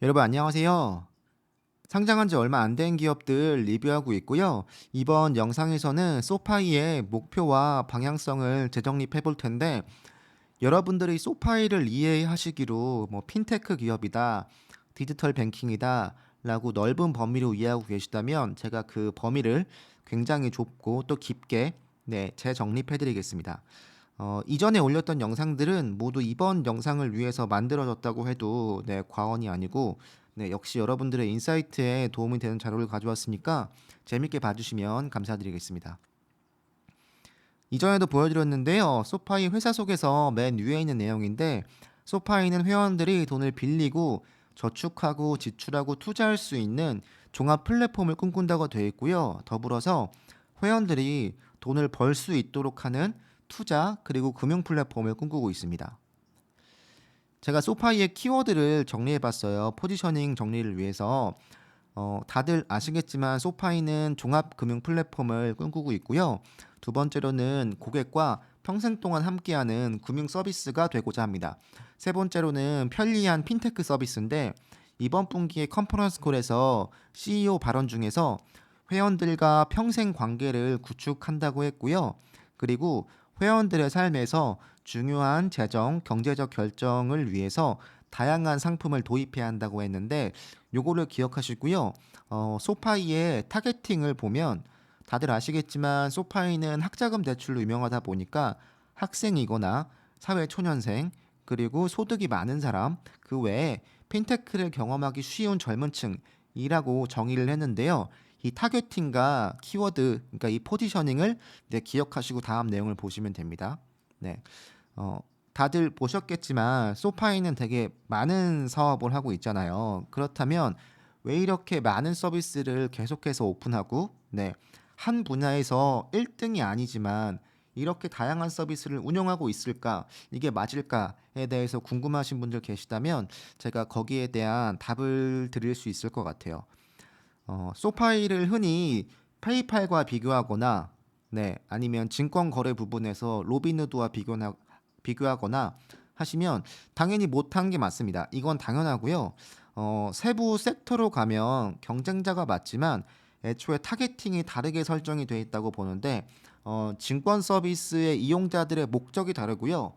여러분 안녕하세요. 상장한 지 얼마 안 된 기업들 리뷰하고 있고요. 이번 영상에서는 소파이의 목표와 방향성을 재정립해 볼 텐데 여러분들이 소파이를 이해하시기로 뭐 핀테크 기업이다, 디지털 뱅킹이다 라고 넓은 범위로 이해하고 계시다면 제가 그 범위를 굉장히 좁고 또 깊게 네, 재정립해 드리겠습니다. 어, 이전에 올렸던 영상들은 모두 이번 영상을 위해서 만들어졌다고 해도 네, 과언이 아니고 네, 역시 여러분들의 인사이트에 도움이 되는 자료를 가져왔으니까 재밌게 봐주시면 감사드리겠습니다. 이전에도 보여드렸는데요. 소파이 회사 속에서 맨 위에 있는 내용인데 소파이는 회원들이 돈을 빌리고 저축하고 지출하고 투자할 수 있는 종합 플랫폼을 꿈꾼다고 되어 있고요. 더불어서 회원들이 돈을 벌 수 있도록 하는 투자 그리고 금융 플랫폼을 꿈꾸고 있습니다. 제가 소파이의 키워드를 정리해 봤어요. 포지셔닝 정리를 위해서. 어, 다들 아시겠지만 소파이는 종합 금융 플랫폼을 꿈꾸고 있고요. 두 번째로는 고객과 평생 동안 함께하는 금융 서비스가 되고자 합니다. 세 번째로는 편리한 핀테크 서비스인데 이번 분기에 컨퍼런스 콜에서 CEO 발언 중에서 회원들과 평생 관계를 구축한다고 했고요. 그리고 회원들의 삶에서 중요한 재정, 경제적 결정을 위해서 다양한 상품을 도입해야 한다고 했는데 요거를 기억하시고요. 어, 소파이의 타겟팅을 보면 다들 아시겠지만 소파이는 학자금 대출로 유명하다 보니까 학생이거나 사회 초년생 그리고 소득이 많은 사람 그 외에 핀테크를 경험하기 쉬운 젊은 층이라고 정의를 했는데요. 이 타겟팅과 키워드, 그러니까 이 포지셔닝을 네, 기억하시고 다음 내용을 보시면 됩니다. 네. 어, 다들 보셨겠지만 소파이는 되게 많은 사업을 하고 있잖아요. 그렇다면 왜 이렇게 많은 서비스를 계속해서 오픈하고 네. 한 분야에서 1등이 아니지만 이렇게 다양한 서비스를 운영하고 있을까? 이게 맞을까에 대해서 궁금하신 분들 계시다면 제가 거기에 대한 답을 드릴 수 있을 것 같아요. 어, 소파이를 흔히 페이팔과 비교하거나 네, 아니면 증권 거래 부분에서 로빈후드와 비교나, 비교하거나 하시면 당연히 못한 게 맞습니다. 이건 당연하고요. 어, 세부 섹터로 가면 경쟁자가 맞지만 애초에 타겟팅이 다르게 설정이 되어 있다고 보는데 어, 증권 서비스의 이용자들의 목적이 다르고요.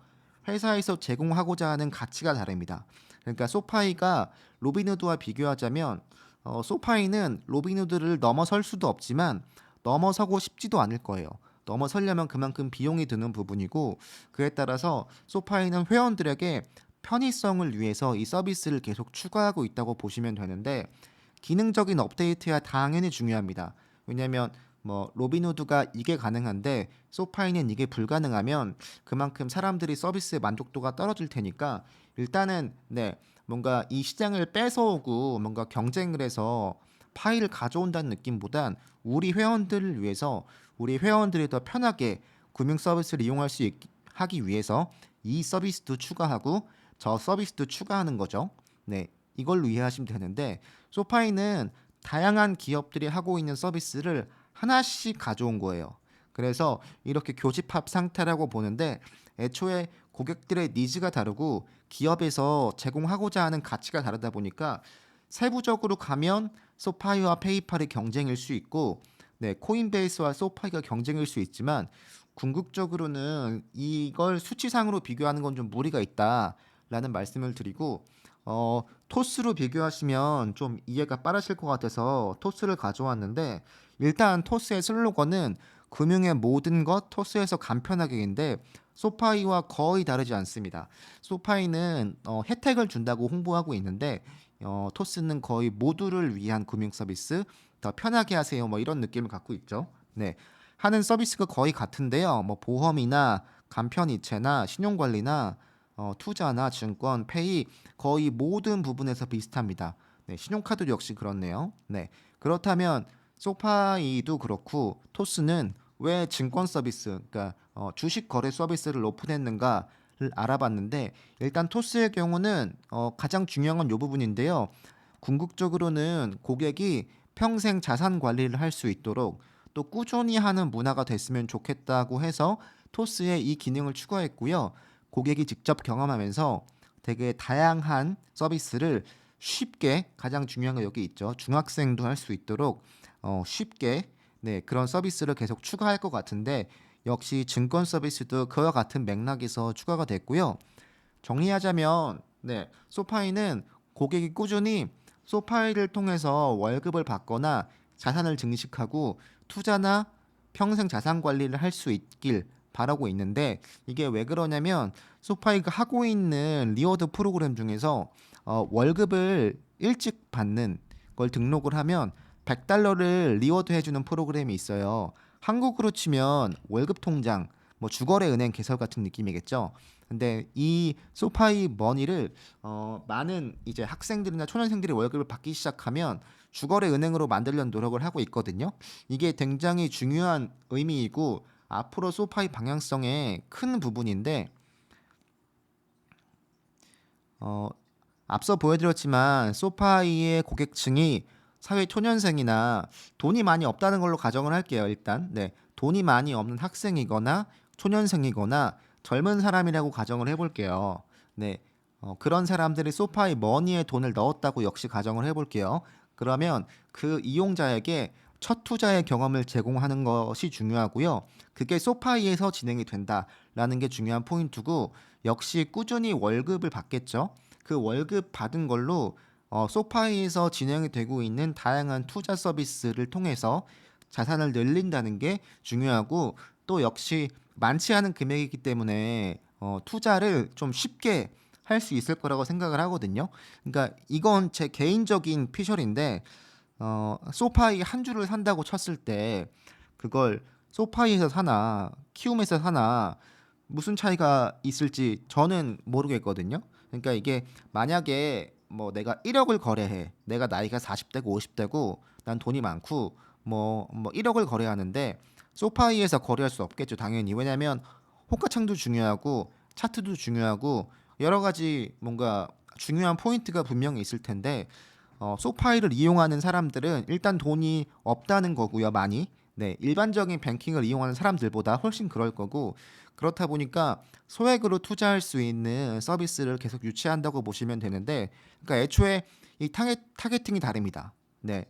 회사에서 제공하고자 하는 가치가 다릅니다. 그러니까 소파이가 로빈후드와 비교하자면 어, 소파이는 로빈후드를 넘어설 수도 없지만 넘어서고 싶지도 않을 거예요. 넘어서려면 그만큼 비용이 드는 부분이고 그에 따라서 소파이는 회원들에게 편의성을 위해서 이 서비스를 계속 추가하고 있다고 보시면 되는데 기능적인 업데이트야 당연히 중요합니다. 왜냐하면 뭐 로빈후드가 이게 가능한데 소파이는 이게 불가능하면 그만큼 사람들이 서비스의 만족도가 떨어질 테니까 일단은 네 뭔가 이 시장을 뺏어오고 뭔가 경쟁을 해서 파일을 가져온다는 느낌보단 우리 회원들을 위해서 우리 회원들이 더 편하게 금융 서비스를 이용할 수 있, 하기 위해서 이 서비스도 추가하고 저 서비스도 추가하는 거죠. 네, 이걸로 이해하시면 되는데 소파이는 다양한 기업들이 하고 있는 서비스를 하나씩 가져온 거예요. 그래서 이렇게 교집합 상태라고 보는데 애초에 고객들의 니즈가 다르고 기업에서 제공하고자 하는 가치가 다르다 보니까 세부적으로 가면 소파이와 페이팔이 경쟁일 수 있고 네, 코인베이스와 소파이가 경쟁일 수 있지만 궁극적으로는 이걸 수치상으로 비교하는 건 좀 무리가 있다라는 말씀을 드리고 어, 토스로 비교하시면 좀 이해가 빠르실 것 같아서 토스를 가져왔는데 일단 토스의 슬로건은 금융의 모든 것 토스에서 간편하게인데 소파이와 거의 다르지 않습니다. 소파이는 어, 혜택을 준다고 홍보하고 있는데 어, 토스는 거의 모두를 위한 금융 서비스 더 편하게 하세요 뭐 이런 느낌을 갖고 있죠. 네. 하는 서비스가 거의 같은데요. 뭐 보험이나 간편 이체나 신용 관리나 어, 투자나 증권, 페이 거의 모든 부분에서 비슷합니다. 네, 신용카드 역시 그렇네요. 네. 그렇다면 소파이도 그렇고 토스는 왜 증권 서비스, 그러니까 어, 주식 거래 서비스를 오픈했는가를 알아봤는데 일단 토스의 경우는 어, 가장 중요한 건 이 부분인데요. 궁극적으로는 고객이 평생 자산 관리를 할 수 있도록 또 꾸준히 하는 문화가 됐으면 좋겠다고 해서 토스에 이 기능을 추가했고요. 고객이 직접 경험하면서 되게 다양한 서비스를 쉽게 가장 중요한 거 여기 있죠. 중학생도 할 수 있도록 어, 쉽게 네, 그런 서비스를 계속 추가할 것 같은데 역시 증권 서비스도 그와 같은 맥락에서 추가가 됐고요. 정리하자면 네, 소파이는 고객이 꾸준히 소파이를 통해서 월급을 받거나 자산을 증식하고 투자나 평생 자산 관리를 할 수 있길 바라고 있는데 이게 왜 그러냐면 소파이가 하고 있는 리워드 프로그램 중에서 어, 월급을 일찍 받는 걸 등록을 하면 100달러를 리워드 해주는 프로그램이 있어요. 한국으로 치면 월급 통장, 뭐 주거래 은행 개설 같은 느낌이겠죠. 근데 이 소파이 머니를 어, 많은 이제 학생들이나 초년생들이 월급을 받기 시작하면 주거래 은행으로 만들려는 노력을 하고 있거든요. 이게 굉장히 중요한 의미이고 앞으로 소파이 방향성의 큰 부분인데 어, 앞서 보여드렸지만 소파이의 고객층이 사회 초년생이나 돈이 많이 없다는 걸로 가정을 할게요. 일단 네 돈이 많이 없는 학생이거나 초년생이거나 젊은 사람이라고 가정을 해볼게요. 네 어, 그런 사람들이 소파이 머니에 돈을 넣었다고 역시 가정을 해볼게요. 그러면 그 이용자에게 첫 투자의 경험을 제공하는 것이 중요하고요. 그게 소파이에서 진행이 된다라는 게 중요한 포인트고 역시 꾸준히 월급을 받겠죠. 그 월급 받은 걸로 어, 소파이에서 진행이 되고 있는 다양한 투자 서비스를 통해서 자산을 늘린다는 게 중요하고 또 역시 많지 않은 금액이기 때문에 어, 투자를 좀 쉽게 할 수 있을 거라고 생각을 하거든요. 그러니까 이건 제 개인적인 피셜인데 어, 소파이 한 주를 산다고 쳤을 때 그걸 소파이에서 사나 키움에서 사나 무슨 차이가 있을지 저는 모르겠거든요. 그러니까 이게 만약에 뭐 내가 1억을 거래해. 내가 나이가 40대고 50대고 난 돈이 많고 뭐, 뭐 1억을 거래하는데 소파이에서 거래할 수 없겠죠. 당연히. 왜냐면 호가창도 중요하고 차트도 중요하고 여러 가지 뭔가 중요한 포인트가 분명히 있을 텐데 어, 소파이를 이용하는 사람들은 일단 돈이 없다는 거고요. 많이. 네, 일반적인 뱅킹을 이용하는 사람들보다 훨씬 그럴 거고 그렇다 보니까 소액으로 투자할 수 있는 서비스를 계속 유치한다고 보시면 되는데 그러니까 애초에 이 타겟, 타겟팅이 다릅니다. 네.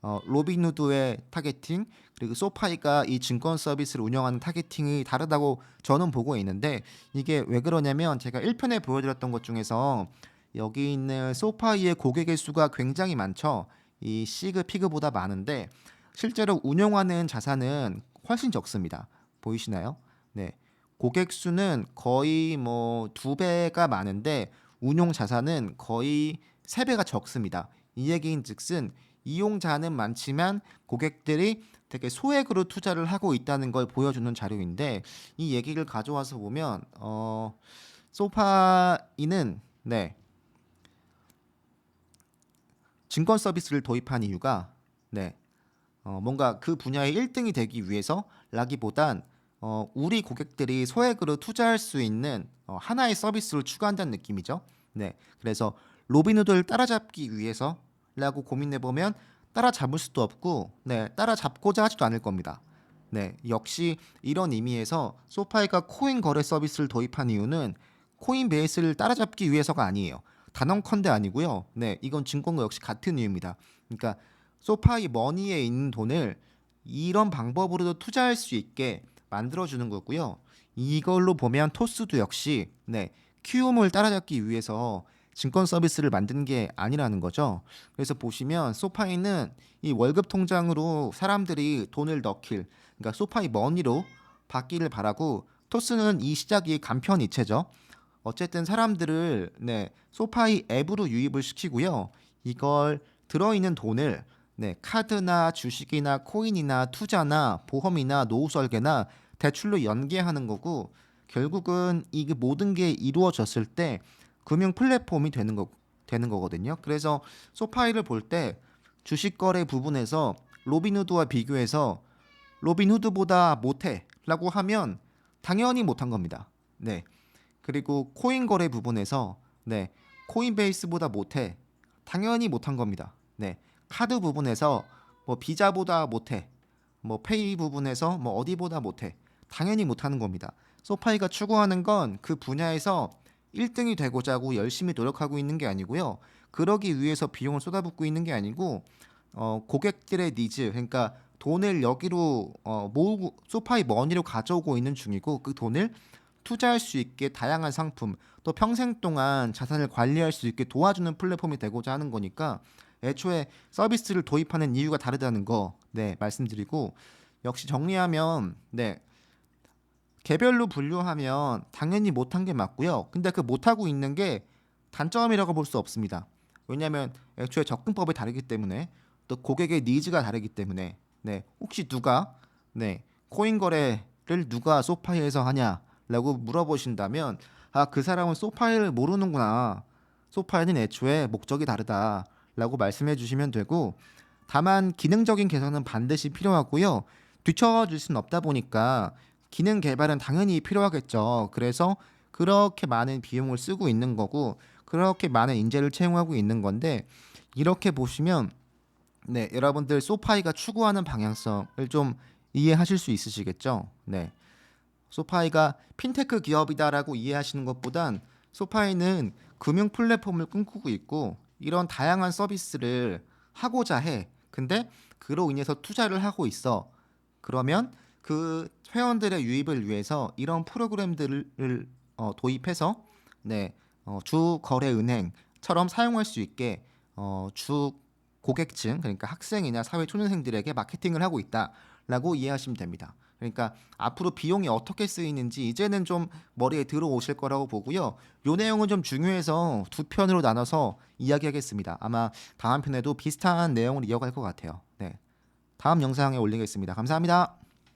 어, 로빈후드의 타겟팅 그리고 소파이가 이 증권 서비스를 운영하는 타겟팅이 다르다고 저는 보고 있는데 이게 왜 그러냐면 제가 1편에 보여드렸던 것 중에서 여기 있는 소파이의 고객의 수가 굉장히 많죠. 이 시그 피그보다 많은데 실제로 운용하는 자산은 훨씬 적습니다. 보이시나요? 네. 고객 수는 거의 뭐 두 배가 많은데 운용 자산은 거의 세 배가 적습니다. 이 얘기인즉슨 이용자는 많지만 고객들이 되게 소액으로 투자를 하고 있다는 걸 보여주는 자료인데 이 얘기를 가져와서 보면 어 소파이는 네 증권 서비스를 도입한 이유가 네 어, 뭔가 그 분야의 1등이 되기 위해서 라기보단 어, 우리 고객들이 소액으로 투자할 수 있는 어, 하나의 서비스를 추가한다는 느낌이죠. 네, 그래서 로빈후드를 따라잡기 위해서라고 고민해 보면 따라잡을 수도 없고, 네, 따라잡고자 하지도 않을 겁니다. 네, 역시 이런 의미에서 소파이가 코인 거래 서비스를 도입한 이유는 코인 베이스를 따라잡기 위해서가 아니에요. 단언컨대 아니고요. 네, 이건 증권과 역시 같은 이유입니다. 그러니까 소파이 머니에 있는 돈을 이런 방법으로도 투자할 수 있게 만들어주는 거고요. 이걸로 보면 토스도 역시 네, 키움을 따라잡기 위해서 증권 서비스를 만든 게 아니라는 거죠. 그래서 보시면 소파이는 이 월급 통장으로 사람들이 돈을 넣길, 그러니까 소파이 머니로 받기를 바라고 토스는 이 시작이 간편이체죠. 어쨌든 사람들을 네, 소파이 앱으로 유입을 시키고요. 이걸 들어있는 돈을 네, 카드나 주식이나 코인이나 투자나 보험이나 노후 설계나 대출로 연계하는 거고 결국은 이 모든 게 이루어졌을 때 금융 플랫폼이 되는 거 되는 거거든요. 그래서 소파이를 볼 때 주식 거래 부분에서 로빈후드와 비교해서 로빈후드보다 못해라고 하면 당연히 못한 겁니다. 네. 그리고 코인 거래 부분에서 네 코인베이스보다 못해 당연히 못한 겁니다. 네 카드 부분에서 뭐 비자보다 못해 뭐 페이 부분에서 뭐 어디보다 못해 당연히 못하는 겁니다. 소파이가 추구하는 건 그 분야에서 1등이 되고자 하고 열심히 노력하고 있는 게 아니고요. 그러기 위해서 비용을 쏟아붓고 있는 게 아니고 어, 고객들의 니즈 그러니까 돈을 여기로 어, 모으고 소파이 머니로 가져오고 있는 중이고 그 돈을 투자할 수 있게 다양한 상품 또 평생 동안 자산을 관리할 수 있게 도와주는 플랫폼이 되고자 하는 거니까 애초에 서비스를 도입하는 이유가 다르다는 거 네 말씀드리고 역시 정리하면 네 개별로 분류하면 당연히 못한 게 맞고요. 근데 그 못하고 있는 게 단점이라고 볼 수 없습니다. 왜냐하면 애초에 접근법이 다르기 때문에 또 고객의 니즈가 다르기 때문에 네 혹시 누가 네 코인 거래를 누가 소파이에서 하냐라고 물어보신다면 아 그 사람은 소파이를 모르는구나 소파이는 애초에 목적이 다르다 라고 말씀해 주시면 되고 다만 기능적인 개선은 반드시 필요하고요 뒤처질 수는 없다 보니까 기능 개발은 당연히 필요하겠죠 그래서 그렇게 많은 비용을 쓰고 있는 거고 그렇게 많은 인재를 채용하고 있는 건데 이렇게 보시면 네, 여러분들 소파이가 추구하는 방향성을 좀 이해하실 수 있으시겠죠? 네. 소파이가 핀테크 기업이다라고 이해하시는 것보단 소파이는 금융 플랫폼을 꿈꾸고 있고 이런 다양한 서비스를 하고자 해. 근데 그로 인해서 투자를 하고 있어. 그러면 그 회원들의 유입을 위해서 이런 프로그램들을 어, 도입해서 네, 어, 주 거래 은행처럼 사용할 수 있게 어, 주 고객층 그러니까 학생이나 사회 초년생들에게 마케팅을 하고 있다라고 이해하시면 됩니다. 그러니까 앞으로 비용이 어떻게 쓰이는지 이제는 좀 머리에 들어오실 거라고 보고요. 요 내용은 좀 중요해서 두 편으로 나눠서 이야기하겠습니다. 아마 다음 편에도 비슷한 내용을 이어갈 것 같아요. 네. 다음 영상에 올리겠습니다. 감사합니다.